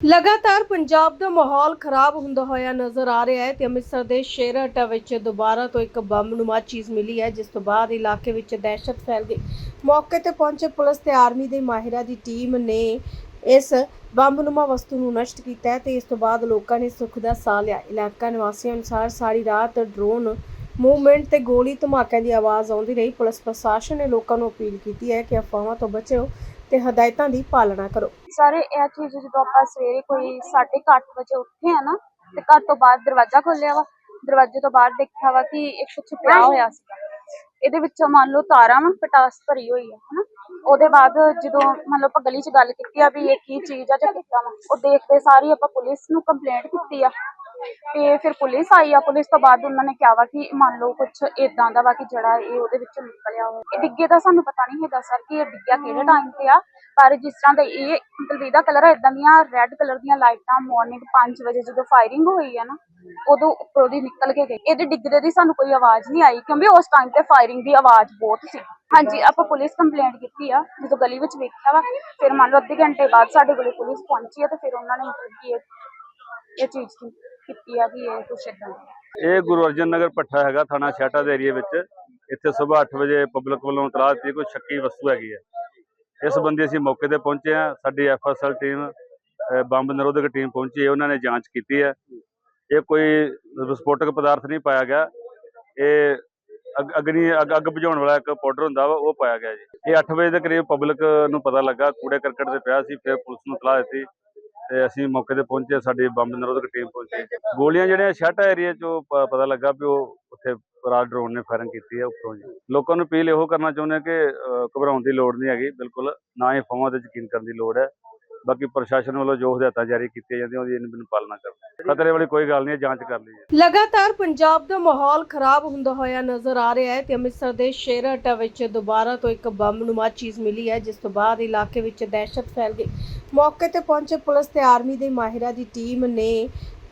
ਲਗਾਤਾਰ ਪੰਜਾਬ ਦਾ ਮਾਹੌਲ ਖਰਾਬ ਹੁੰਦਾ ਹੋਇਆ ਨਜ਼ਰ ਆ ਰਿਹਾ ਹੈ ਤੇ ਅੰਮ੍ਰਿਤਸਰ ਦੇ ਸ਼ੇਰਹਟਾ ਵਿੱਚ ਦੁਬਾਰਾ ਤੋਂ ਇੱਕ ਬੰਬ-ਨੁਮਾ ਚੀਜ਼ ਮਿਲੀ ਹੈ, ਜਿਸ ਤੋਂ ਬਾਅਦ ਇਲਾਕੇ ਵਿੱਚ ਦਹਿਸ਼ਤ ਫੈਲ ਗਈ ਮੌਕੇ ਤੇ ਪਹੁੰਚੇ ਪੁਲਿਸ ਤੇ ਆਰਮੀ ਦੇ ਮਾਹਿਰਾਂ ਦੀ ਟੀਮ ਨੇ ਇਸ ਬੰਬ-ਨੁਮਾ ਵਸਤੂ ਨੂੰ ਨਸ਼ਟ ਕੀਤਾ ਹੈ ਤੇ ਇਸ ਤੋਂ ਬਾਅਦ ਲੋਕਾਂ ਨੇ ਸੁੱਖ ਦਾ ਸਾਹ ਲਿਆ। ਇਲਾਕਾ ਨਿਵਾਸੀਆਂ ਅਨੁਸਾਰ ਸਾਰੀ ਰਾਤ ਡਰੋਨ ਮੂਵਮੈਂਟ ਤੇ ਗੋਲੀ ਧਮਾਕਿਆਂ ਦੀ ਆਵਾਜ਼ ਆਉਂਦੀ ਰਹੀ। ਪੁਲਿਸ ਪ੍ਰਸ਼ਾਸਨ ਨੇ ਲੋਕਾਂ ਨੂੰ ਅਪੀਲ ਕੀਤੀ ਹੈ ਕਿ ਅਫਵਾਹਾਂ ਤੋਂ ਬਚੋ ਤੇ ਹਦਾਇਤਾਂ ਦੀ ਪਾਲਣਾ ਕਰੋ। ਸਾਰੇ ਇਹ ਚੀਜ਼ ਜਦੋਂ ਆਪਾਂ ਸਵੇਰੇ ਕੋਈ 8:30 ਵਜੇ ਉੱਠੇ ਆ ਨਾ ਤੇ ਘਰ ਤੋਂ ਬਾਹਰ ਦਰਵਾਜ਼ਾ ਖੋਲਿਆ ਵਾ ਦਰਵਾਜ਼ੇ ਤੋਂ ਬਾਹਰ ਦੇਖਿਆ ਵਾ ਕਿ ਇੱਕ ਕੁਛ ਪਿਆ ਹੋਇਆ ਸੀ ਇਹਦੇ ਵਿੱਚੋਂ ਮੰਨ ਲਓ ਤਾਰਾਂ ਵਾ ਪਟਾਸ ਭਰੀ ਹੋਈ ਆ ਹਨਾ? ਉਹਦੇ ਬਾਅਦ ਜਦੋਂ ਮੰਨ ਲਓ ਆਪਾਂ ਗਲੀ 'ਚ ਗੱਲ ਕੀਤੀ ਆ ਵੀ ਇਹ ਕੀ ਚੀਜ਼ ਆ ਜਾਂ ਕਿੱਦਾਂ ਵਾ ਉਹ ਦੇਖਦੇ ਸਾਰੀ ਆਪਾਂ ਪੁਲਿਸ ਨੂੰ ਕੰਪਲੇਂਟ ਕੀਤੀ ਆ। ਤੇ ਫਿਰ ਪੁਲਿਸ ਆਈ ਆ। ਪੁਲਿਸ ਤੋਂ ਬਾਅਦ ਉਹਨਾਂ ਨੇ ਕਿਹਾ ਵਾ ਕਿ ਮੰਨ ਲਓ ਕੁਝ ਇਦਾਂ ਦਾ ਵਾ ਕਿ ਜਿਹੜਾ ਇਹ ਉਹਦੇ ਵਿੱਚੋਂ ਨਿਕਲਿਆ ਹੋਇਆ ਇਹ ਡਿੱਗੇ ਦਾ ਸਾਨੂੰ ਪਤਾ ਨਹੀਂ ਹੈਗਾ ਸਰ ਕਿ ਇਹ ਡਿੱਗਿਆ ਕਿਹੜੇ ਟਾਈਮ ਤੇ ਆ। ਪਰ ਜਿਸ ਤਰ੍ਹਾਂ ਦਾ ਇਹ ਮਤਲਬ ਇਹਦਾ ਕਲਰ ਹੈ ਇਦਾਂ ਦੀਆਂ ਰੈੱਡ ਕਲਰ ਦੀਆਂ ਲਾਈਟਾਂ ਮਾਰਨਿੰਗ 5 ਵਜੇ ਜਦੋਂ ਫਾਇਰਿੰਗ ਹੋਈ ਆ ਨਾ, ਉਦੋਂ ਉੱਪਰੋਂ ਦੀ ਨਿਕਲ ਕੇ ਗਈ। ਇਹਦੇ ਡਿੱਗਦੇ ਦੀ ਸਾਨੂੰ ਕੋਈ ਆਵਾਜ਼ ਨਹੀਂ ਆਈ ਕਿਉਂਕਿ ਉਸ ਟਾਈਮ ਤੇ ਫਾਇਰਿੰਗ ਦੀ ਆਵਾਜ਼ ਬਹੁਤ ਸੀ। ਹਾਂਜੀ, ਆਪਾਂ ਪੁਲਿਸ ਕੰਪਲੇਂਟ ਕੀਤੀ ਆ, ਜਦੋਂ ਗਲੀ ਵਿੱਚ ਵੇਖਿਆ ਵਾ, ਫਿਰ ਮੰਨ ਲਓ ਅੱਧੇ ਘੰਟੇ ਬਾਅਦ ਸਾਡੇ ਕੋਲੇ ਪੁਲਿਸ ਪਹੁੰਚੀ ਆ ਤੇ ਫਿਰ ਉਹਨਾਂ ਨੇ ਮਤਲਬ ਕਿ ਇਹ ਚੀਜ਼ ਦੀ। ਕੀਤੀ ਆ ਵੀ ਇਹ ਕੁਛ ਏਦਾਂ ਇਹ ਗੁਰੂ ਅਰਜਨ ਨਗਰ ਪੱਠਾ ਹੈਗਾ, ਥਾਣਾ ਛਾਟਾ ਦੇ ਏਰੀਏ ਵਿੱਚ। ਇੱਥੇ ਸਵੇਰ 8 ਵਜੇ ਪਬਲਿਕ ਵੱਲੋਂ ਇਤਲਾਹ ਦਿੱਤੀ ਕੋਈ ਸ਼ੱਕੀ ਵਸਤੂ ਹੈਗੀ ਹੈ। ਇਸ ਸੰਬੰਧੀ ਅਸੀਂ ਮੌਕੇ ਤੇ ਪਹੁੰਚੇ ਹਾਂ। ਸਾਡੀ ਐਫਐਸਐਲ ਟੀਮ ਬੰਬ ਨਿਰੋਧਕ ਟੀਮ ਪਹੁੰਚੀ ਹੈ। ਉਹਨਾਂ ਨੇ ਜਾਂਚ ਕੀਤੀ ਹੈ। ਇਹ ਕੋਈ ਵਿਸਫੋਟਕ ਪਦਾਰਥ ਨਹੀਂ ਪਾਇਆ ਗਿਆ। ਇਹ ਅਗਨੀ, ਅੱਗ ਅੱਗ ਬੁਝਾਉਣ ਵਾਲਾ ਇੱਕ ਪਾਊਡਰ ਹੁੰਦਾ ਵਾ, ਉਹ ਪਾਇਆ ਗਿਆ ਜੀ। ਇਹ 8 ਵਜੇ ਦੇ ਕਰੀਬ ਪਬਲਿਕ ਨੂੰ ਪਤਾ ਲੱਗਾ। ਕੂੜੇ ਕਰਕਟ ਤੇ ਪਿਆ ਸੀ। ਫਿਰ ਪੁਲਿਸ ਨੂੰ ਇਤਲਾਹ ਦਿੱਤੀ। ਤੇ ਅਸੀਂ ਮੌਕੇ ਤੇ ਪਹੁੰਚੇ, ਸਾਡੀ ਬੰਬ ਨਿਰੋਧਕ ਟੀਮ ਪਹੁੰਚੀ। ਗੋਲੀਆਂ ਜਿਹੜੀਆਂ ਸ਼ਾਟਾ ਏਰੀਆ ਚੋਂ ਪਤਾ ਲੱਗਾ ਵੀ ਉਹ ਉੱਥੇ ਰਾਤ ਡਰੋਨ ਨੇ ਫਾਇਰਿੰਗ ਕੀਤੀ ਹੈ ਉੱਪਰੋਂ ਜੀ। ਲੋਕਾਂ ਨੂੰ ਅਪੀਲ ਇਹੋ ਕਰਨਾ ਚਾਹੁੰਦੇ ਹਾਂ ਕਿ ਘਬਰਾਉਣ ਦੀ ਲੋੜ ਨਹੀਂ ਹੈਗੀ, ਬਿਲਕੁਲ ਨਾ ਹੀ ਅਫਵਾਹਾਂ ਤੇ ਯਕੀਨ ਕਰਨ ਦੀ ਲੋੜ ਹੈ। ਬਾਕੀ ਪ੍ਰਸ਼ਾਸਨ ਵੱਲੋਂ ਜੋ ਹਦਾਇਤਾਂ ਜਾਰੀ ਕੀਤੀਆਂ ਜਾਂਦੀਆਂ ਉਹਦੀ ਇਹਨੂੰ ਪਾਲਣਾ ਕਰਨੀ ਖਤਰੇ ਵਾਲੀ ਕੋਈ ਗੱਲ ਨਹੀਂ ਹੈ ਜਾਂਚ ਕਰ ਲਈ ਹੈ ਲਗਾਤਾਰ ਪੰਜਾਬ ਦਾ ਮਾਹੌਲ ਖਰਾਬ ਹੁੰਦਾ ਹੋਇਆ ਨਜ਼ਰ ਆ ਰਿਹਾ ਹੈ ਤੇ ਅੰਮ੍ਰਿਤਸਰ ਦੇ ਸ਼ੇਰਹਟਾ ਵਿੱਚ ਦੁਬਾਰਾ ਤੋਂ ਇੱਕ ਬੰਬ-ਨੁਮਾ ਚੀਜ਼ ਮਿਲੀ ਹੈ ਜਿਸ ਤੋਂ ਬਾਅਦ ਇਲਾਕੇ ਵਿੱਚ ਦਹਿਸ਼ਤ ਫੈਲ ਗਈ। ਮੌਕੇ ਤੇ ਪਹੁੰਚੇ ਪੁਲਿਸ ਤੇ ਆਰਮੀ ਦੇ ਮਾਹਿਰਾਂ ਦੀ ਟੀਮ ਨੇ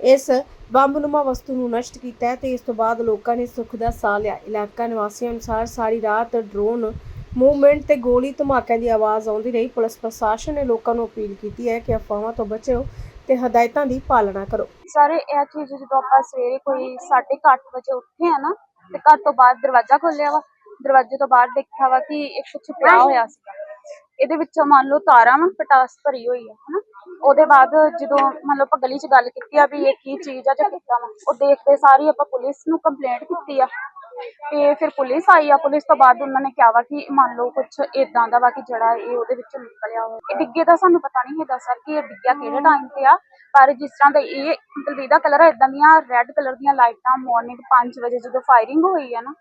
ਇਸ ਬੰਬ-ਨੁਮਾ ਵਸਤੂ ਨੂੰ ਨਸ਼ਟ ਕੀਤਾ ਹੈ ਤੇ ਇਸ ਤੋਂ ਬਾਅਦ ਲੋਕਾਂ ਨੇ ਸੁੱਖ ਦਾ ਸਾਹ ਲਿਆ। ਇਲਾਕਾ ਨਿਵਾਸੀਆਂ ਅਨੁਸਾਰ ਸਾਰੀ ਰਾਤ ਡਰੋਨ ਮੂਵਮੈਂਟ ਤੇ ਗੋਲੀ ਧਮਾਕਿਆਂ ਦੀ ਆਵਾਜ਼ ਆਉਂਦੀ ਰਹੀ। ਪੁਲਿਸ ਪ੍ਰਸ਼ਾਸਨ ਨੇ ਲੋਕਾਂ ਨੂੰ ਅਪੀਲ ਕੀਤੀ ਹੈ ਕਿ ਅਫਵਾਹਾਂ ਤੋਂ ਬਚੋ ਤੇ ਹਦਾਇਤਾਂ ਦੀ ਪਾਲਣਾ ਕਰੋ। ਸਾਰੇ ਇਹ ਚੀਜ਼ ਜਦੋਂ ਆਪਾਂ ਸਵੇਰੇ ਕੋਈ 8:30 ਵਜੇ ਉੱਠੇ ਆ ਨਾ ਤੇ ਘਰ ਤੋਂ ਬਾਹਰ ਦਰਵਾਜ਼ਾ ਖੋਲਿਆ ਵਾ। ਦਰਵਾਜ਼ੇ ਤੋਂ ਬਾਹਰ ਦੇਖਿਆ ਵਾ ਕਿ ਇੱਕ ਕੁਛ ਪਿਆ ਹੋਇਆ ਸੀ ਇਹਦੇ ਵਿੱਚੋਂ ਮੰਨ ਲਓ ਤਾਰਾਂ ਵਾ ਪਟਾਸ ਭਰੀ ਹੋਈ ਆ ਹਨਾ। ਉਹਦੇ ਬਾਅਦ ਜਦੋਂ ਮੰਨ ਲਓ ਆਪਾਂ ਗਲੀ 'ਚ ਗੱਲ ਕੀਤੀ ਆ ਵੀ ਇਹ ਕੀ ਚੀਜ਼ ਆ ਜਾਂ ਕਿੱਦਾਂ ਵਾ ਉਹ ਦੇਖਦੇ ਸਾਰੀ ਆਪਾਂ ਪੁਲਿਸ ਨੂੰ ਕੰਪਲੇਂਟ ਕੀਤੀ ਆ। ਤੇ ਫਿਰ ਪੁਲਿਸ ਆਈ ਆ। ਪੁਲਿਸ ਤੋਂ ਬਾਅਦ ਉਹਨਾਂ ਨੇ ਕਿਹਾ ਵਾ ਕਿ ਮੰਨ ਲਓ ਕੁਝ ਇਦਾਂ ਦਾ ਵਾ ਕਿ ਜਿਹੜਾ ਇਹ ਉਹਦੇ ਵਿੱਚੋਂ ਨਿਕਲਿਆ ਹੋਇਆ। ਇਹ ਡਿੱਗੇ ਦਾ ਸਾਨੂੰ ਪਤਾ ਨਹੀਂ ਹੈਗਾ ਸਰ ਕਿ ਇਹ ਡਿੱਗਿਆ ਕਿਹੜੇ ਟਾਈਮ ਤੇ ਆ। ਪਰ ਜਿਸ ਤਰ੍ਹਾਂ ਦਾ ਇਹ ਮਤਲਬ ਇਹਦਾ ਕਲਰ ਹੈ ਇਦਾਂ ਦੀਆਂ ਰੈੱਡ ਕਲਰ ਦੀਆਂ ਲਾਈਟਾਂ ਮਾਰਨਿੰਗ 5 ਵਜੇ ਜਦੋਂ ਫਾਇਰਿੰਗ ਹੋਈ ਆ ਨਾ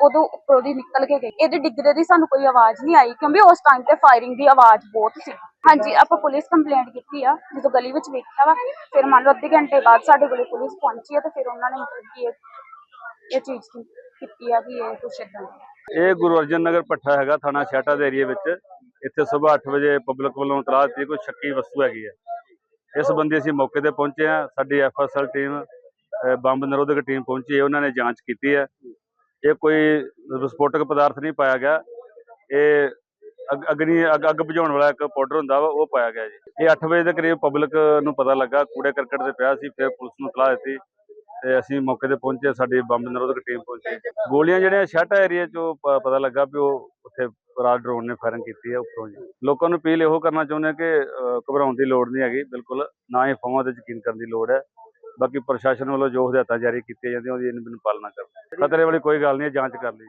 ਉਦੋਂ ਉੱਪਰੋਂ ਦੀ ਨਿਕਲ ਕੇ ਗਈ ਇਹਦੇ ਡਿੱਗਦੇ ਦੀ ਸਾਨੂੰ ਕੋਈ ਆਵਾਜ਼ ਨਹੀਂ ਆਈ ਕਿਉਂਕਿ ਉਸ ਟਾਈਮ ਤੇ ਫਾਇਰਿੰਗ ਦੀ ਆਵਾਜ਼ ਬਹੁਤ ਸੀ। ਹਾਂਜੀ ਆਪਾਂ ਪੁਲਿਸ ਕੰਪਲੇਂਟ ਕੀਤੀ ਆ ਜਦੋਂ ਗਲੀ ਵਿੱਚ ਵੇਖਿਆ ਵਾ ਫਿਰ ਮੰਨ ਲਓ ਅੱਧੇ ਘੰਟੇ ਬਾਅਦ ਸਾਡੇ ਕੋਲੇ ਪੁਲਿਸ ਪਹੁੰਚੀ ਆ ਤੇ ਫਿਰ ਉਹਨਾਂ ਨੇ ਮਤਲਬ ਕਿ ਇਹ ਇਹ ਚੀਜ਼ ਦੀ। ਕੀਤੀ ਆ ਵੀ ਇਹ ਕੁਛ ਏਦਾਂ ਇਹ ਗੁਰੂ ਅਰਜਨ ਨਗਰ ਪੱਠਾ ਹੈਗਾ, ਥਾਣਾ ਛਾਟਾ ਦੇ ਏਰੀਏ ਵਿੱਚ। ਇੱਥੇ ਸਵੇਰ 8 ਵਜੇ ਪਬਲਿਕ ਵੱਲੋਂ ਇਤਲਾਹ ਦਿੱਤੀ ਕੋਈ ਸ਼ੱਕੀ ਵਸਤੂ ਹੈਗੀ ਹੈ ਇਸ ਸੰਬੰਧੀ ਅਸੀਂ ਮੌਕੇ ਤੇ ਪਹੁੰਚੇ ਹਾਂ। ਸਾਡੀ ਐਫਐਸਐਲ ਟੀਮ ਬੰਬ ਨਿਰੋਧਕ ਟੀਮ ਪਹੁੰਚੀ ਹੈ। ਉਹਨਾਂ ਨੇ ਜਾਂਚ ਕੀਤੀ ਹੈ। ਇਹ ਕੋਈ ਵਿਸਫੋਟਕ ਪਦਾਰਥ ਨਹੀਂ ਪਾਇਆ ਗਿਆ। ਇਹ ਅਗਨੀ, ਅੱਗ ਬੁਝਾਉਣ ਵਾਲਾ ਇੱਕ ਪਾਊਡਰ ਹੁੰਦਾ ਵਾ, ਉਹ ਪਾਇਆ ਗਿਆ ਜੀ। ਇਹ 8 ਵਜੇ ਦੇ ਕਰੀਬ ਪਬਲਿਕ ਨੂੰ ਪਤਾ ਲੱਗਾ। ਕੂੜੇ ਕਰਕਟ ਤੇ ਪਿਆ ਸੀ। ਫਿਰ ਪੁਲਿਸ ਨੂੰ ਇਤਲਾਹ ਦਿੱਤੀ। ਤੇ ਅਸੀਂ ਮੌਕੇ ਤੇ ਪਹੁੰਚੇ, ਸਾਡੀ ਬੰਬ ਨਿਰੋਧਕ ਟੀਮ ਪਹੁੰਚੀ। ਗੋਲੀਆਂ ਜਿਹੜੀਆਂ ਸ਼ਾਟਾ ਏਰੀਆ ਚੋਂ ਪਤਾ ਲੱਗਾ ਵੀ ਉਹ ਉੱਥੇ ਰਾਜ ਡਰੋਨ ਨੇ ਫਾਇਰਿੰਗ ਕੀਤੀ ਹੈ ਉੱਪਰੋਂ ਜੀ। ਲੋਕਾਂ ਨੂੰ ਅਪੀਲ ਇਹੋ ਕਰਨਾ ਚਾਹੁੰਦੇ ਹਾਂ ਕਿ ਘਬਰਾਉਣ ਦੀ ਲੋੜ ਨਹੀਂ ਹੈਗੀ, ਬਿਲਕੁਲ ਨਾ ਹੀ ਫੋਮਾਂ ਤੇ ਯਕੀਨ ਕਰਨ ਦੀ ਲੋੜ ਹੈ। ਬਾਕੀ ਪ੍ਰਸ਼ਾਸਨ ਵੱਲੋਂ ਜੋ ਹਦਾਇਤਾਂ ਜਾਰੀ ਕੀਤੀਆਂ ਜਾਂਦੀਆਂ, ਉਹਦੀ ਇਹਨੂੰ ਪਾਲਣਾ ਕਰਨੀ। ਖਤਰੇ ਵਾਲੀ ਕੋਈ ਗੱਲ ਨਹੀਂ ਹੈ ਜਾਂਚ ਕਰ ਲਈ